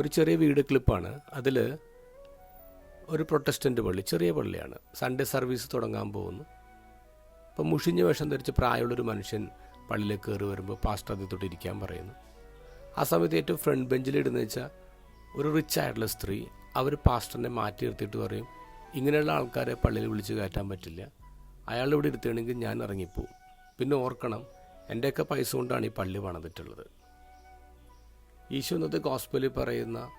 ഒരു ചെറിയ വീട് ക്ലിപ്പാണ്. അതിൽ ഒരു പ്രൊട്ടസ്റ്റന്റ് പള്ളി ചെറിയ പള്ളിയാണ്. സൺഡേ സർവീസ് തുടങ്ങാൻ പോകുന്നു. അപ്പം മുഷിഞ്ഞ വേഷം ധരിച്ച് പ്രായമുള്ളൊരു മനുഷ്യൻ പള്ളിയിലേക്ക് കയറി വരുമ്പോൾ പാസ്റ്റർ അദ്ദേഹത്തോട്ട് ഇരിക്കാൻ പറയുന്നു. ആ സമയത്ത് ഏറ്റവും ഫ്രണ്ട് ബെഞ്ചിൽ ഇടുന്ന വെച്ചാൽ ഒരു റിച്ച് ആയിട്ടുള്ള സ്ത്രീ അവർ പാസ്റ്ററിനെ മാറ്റി നിർത്തിയിട്ട് പറയും ഇങ്ങനെയുള്ള ആൾക്കാരെ പള്ളിയിൽ വിളിച്ച് കയറ്റാൻ പറ്റില്ല. അയാൾ ഇവിടെ ഇരുത്തുകയാണെങ്കിൽ ഞാൻ ഇറങ്ങിപ്പോവും. പിന്നെ ഓർക്കണം എന്റെയൊക്കെ പൈസ കൊണ്ടാണ് ഈ പള്ളി പണിതിട്ടുള്ളത്. ഈശോ ഇന്നത്തെ ഗോസ്പലിൽ പറയുന്ന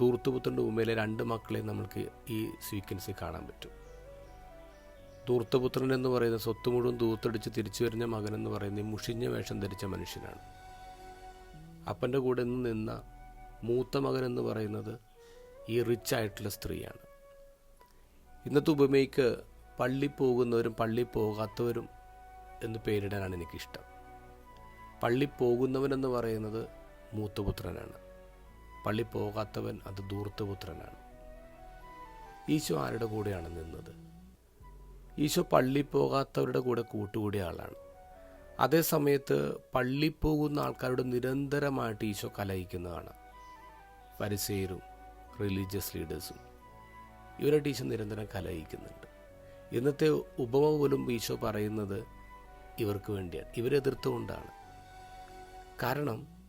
ദൂർത്തുപുത്രന്റെ ഉമ്മയിലെ രണ്ട് മക്കളെ നമുക്ക് ഈ സീക്വൻസിൽ കാണാൻ പറ്റും. ദൂർത്തപുത്രൻ എന്ന് പറയുന്ന സ്വത്ത് മുഴുവൻ ദൂർത്തടിച്ച് തിരിച്ചു വരുന്ന മകൻ എന്ന് പറയുന്ന മുഷിഞ്ഞ വേഷം ധരിച്ച മനുഷ്യനാണ്. അപ്പന്റെ കൂടെ നിന്ന് നിന്ന മൂത്ത മകൻ എന്ന് പറയുന്നത് ഈ റിച്ച് ആയിട്ടുള്ള സ്ത്രീയാണ്. ഇന്നത്തെ ഉപമയ്ക്ക് പള്ളി പോകുന്നവരും പള്ളി പോകാത്തവരും എന്ന് പേരിടാനാണ് എനിക്കിഷ്ടം. പള്ളി പോകുന്നവനെന്ന് പറയുന്നത് മൂത്തപുത്രനാണ്. പള്ളി പോകാത്തവൻ അത് ദൂർത്തുപുത്രനാണ് ഈശോ ആരുടെ കൂടെയാണ് നിന്നത്? ഈശോ പള്ളി പോകാത്തവരുടെ കൂടെ കൂട്ടുകൂടിയ ആളാണ്. അതേ സമയത്ത് പള്ളി പോകുന്ന ആൾക്കാരോട് നിരന്തരമായിട്ട് ഈശോ കലഹിക്കുന്നതാണ്. പരിസേരും റിലീജിയസ് ലീഡേഴ്സും ഇവരായിട്ട് ഈശോ നിരന്തരം കലഹിക്കുന്നുണ്ട്. ഇന്നത്തെ ഉപമ പോലും ഈശോ പറയുന്നത് ഇവർക്ക് വേണ്ടിയാണ്. ഇവരെതിർത്തുകൊണ്ടാണ് കാരണം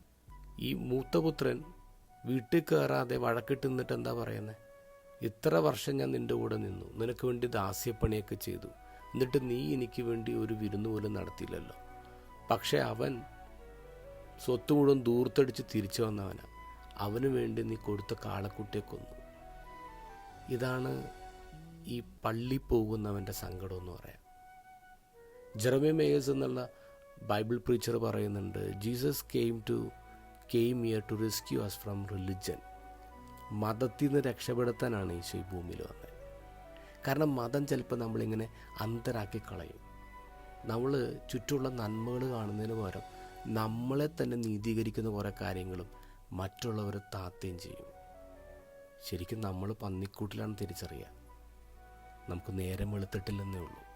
ഈ മൂത്തപുത്രൻ വീട്ടിൽ കയറാതെ വഴക്കിട്ട് നിന്നിട്ട് എന്താ പറയുന്നത് ഇത്ര വർഷം ഞാൻ നിന്റെ കൂടെ നിന്നു. നിനക്ക് വേണ്ടി ദാസ്യപ്പണിയൊക്കെ ചെയ്തു. എന്നിട്ട് നീ എനിക്ക് വേണ്ടി ഒരു വിരുന്ന് പോലും നടത്തിയില്ലല്ലോ. പക്ഷേ അവൻ സ്വത്ത് മുഴുവൻ ദൂർത്തടിച്ച് തിരിച്ചു വന്നവനാണ് അവന് വേണ്ടി നീ കൊടുത്ത കാളക്കുട്ടിയെ കൊന്നു. ഇതാണ് ഈ പള്ളി പോകുന്നവന്റെ സങ്കടം എന്ന് പറയാം. ജെറമി മേയേഴ്സ് എന്നുള്ള ബൈബിൾ പ്രീച്ചർ പറയുന്നുണ്ട് Jesus came to came here to rescue us from religion മതത്തിൽ നിന്ന് രക്ഷപ്പെടുത്താനാണ് ഈശോ ഈ ഭൂമിയിൽ വന്നത്. കാരണം മതം ചിലപ്പോൾ നമ്മളിങ്ങനെ അന്തരാക്കി കളയും. നമ്മൾ ചുറ്റുമുള്ള നന്മകൾ കാണുന്നതിന് പകരം നമ്മളെ തന്നെ നീതീകരിക്കുന്ന കുറേ കാര്യങ്ങളും മറ്റുള്ളവരെ താത്തുകയും ചെയ്യും. ശരിക്കും നമ്മൾ പന്നിക്കൂട്ടിലാണ് തിരിച്ചറിയുക നമുക്ക് നേരം വെളുത്തിട്ടില്ലെന്നേ ഉള്ളൂ.